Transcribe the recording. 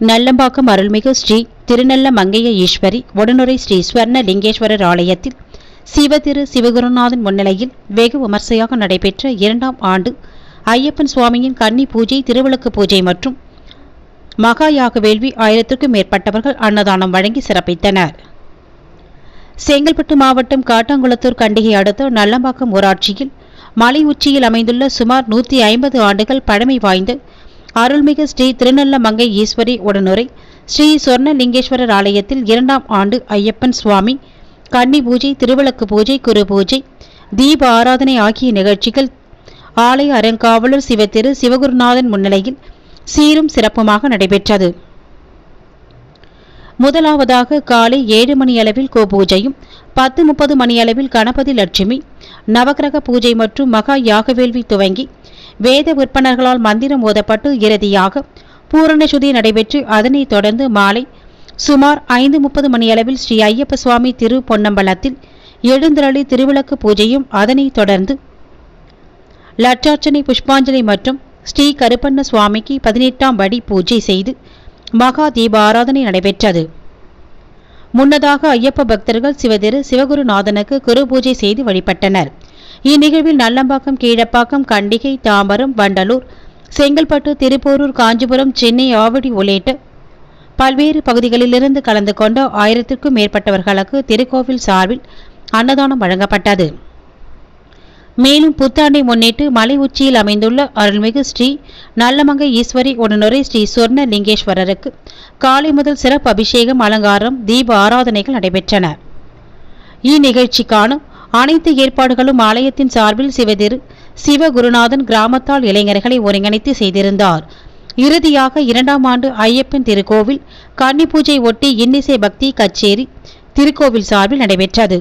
நல்லம்பாக்கம் அருள்மிகு ஸ்ரீ திருநெல்ல மங்கைய ஈஸ்வரி உடனுரை ஸ்ரீ ஸ்வர்ண லிங்கேஸ்வரர் ஆலயத்தில் சிவதிரு சிவகுருநாதன் முன்னிலையில் வெகு விமர்சையாக நடைபெற்ற இரண்டாம் ஆண்டு ஐயப்பன் சுவாமியின் கன்னி பூஜை திருவிளக்கு பூஜை மற்றும் மகா யாக வேள்வி ஆயிரத்திற்கும் மேற்பட்டவர்கள் அன்னதானம் வழங்கி சிறப்பித்தனர். செங்கல்பட்டு மாவட்டம் காட்டாங்குளத்தூர் கண்டிகை அடுத்த நல்லம்பாக்கம் ஊராட்சியில் மலை உச்சியில் அமைந்துள்ள சுமார் நூற்றி ஐம்பது ஆண்டுகள் பழமை வாய்ந்த அருள்மிகு ஸ்ரீ திருநல்லமங்கை ஈஸ்வரி உடனுரை ஸ்ரீ சொர்ணலிங்கேஸ்வரர் ஆலயத்தில் இரண்டாம் ஆண்டு ஐயப்பன் சுவாமி கன்னி பூஜை திருவிளக்கு பூஜை குரு பூஜை தீப ஆராதனை ஆகிய நிகழ்ச்சிகள் ஆலய அறங்காவலர் சிவத்திரு சிவகுருநாதன் முன்னிலையில் சீரும் சிறப்புமாக நடைபெற்றது. முதலாவதாக காலை ஏழு மணி அளவில் கோபூஜையும் பத்து முப்பது மணி அளவில் கணபதி லட்சுமி நவக்கிரக பூஜை மற்றும் மகா யாகவேள்வி துவங்கி வேத விற்பனர்களால் மந்திரம் ஓதப்பட்டு இறுதியாக பூரணசுதி நடைபெற்று அதனைத் தொடர்ந்து மாலை சுமார் ஐந்து முப்பது மணியளவில் ஸ்ரீ ஐயப்ப சுவாமி திரு பொன்னம்பலத்தில் எழுந்தரளி திருவிளக்கு பூஜையும் அதனைத் தொடர்ந்து லட்சார்ச்சனை புஷ்பாஞ்சலி மற்றும் ஸ்ரீ கருப்பண்ண சுவாமிக்கு பதினெட்டாம் படி பூஜை செய்து மகா தீப ஆராதனை நடைபெற்றது. முன்னதாக ஐயப்ப பக்தர்கள் சிவதிரு சிவகுருநாதனுக்கு குரு பூஜை செய்து வழிபட்டனர். இந்நிகழ்வில் நல்லம்பாக்கம் கீழப்பாக்கம் கண்டிகை தாம்பரம் வண்டலூர் செங்கல்பட்டு திருப்போரூர் காஞ்சிபுரம் சென்னை ஆவடி உள்ளிட்ட பல்வேறு பகுதிகளிலிருந்து கலந்து கொண்ட ஆயிரத்திற்கும் மேற்பட்டவர்களுக்கு திருக்கோவில் சார்பில் அன்னதானம் வழங்கப்பட்டது. மேலும் புத்தாண்டை முன்னிட்டு மலை உச்சியில் அமைந்துள்ள அருள்மிகு ஸ்ரீ நல்லமங்கை ஈஸ்வரி உடனுரை ஸ்ரீ சொர்ண லிங்கேஸ்வரருக்கு காலை முதல் சிறப்பு அபிஷேகம் அலங்காரம் தீப ஆராதனைகள் நடைபெற்றன. இந்நிகழ்ச்சிக்கான அனைத்து ஏற்பாடுகளும் ஆலயத்தின் சார்பில் சிவதிரு சிவகுருநாதன் கிராமத்தால் இளைஞர்களை ஒருங்கிணைத்து செய்திருந்தார். இறுதியாக இரண்டாம் ஆண்டு ஐயப்பன் திருக்கோவில் கன்னி பூஜை ஒட்டி இன்னிசை பக்தி கச்சேரி திருக்கோவில் சார்பில் நடைபெற்றது.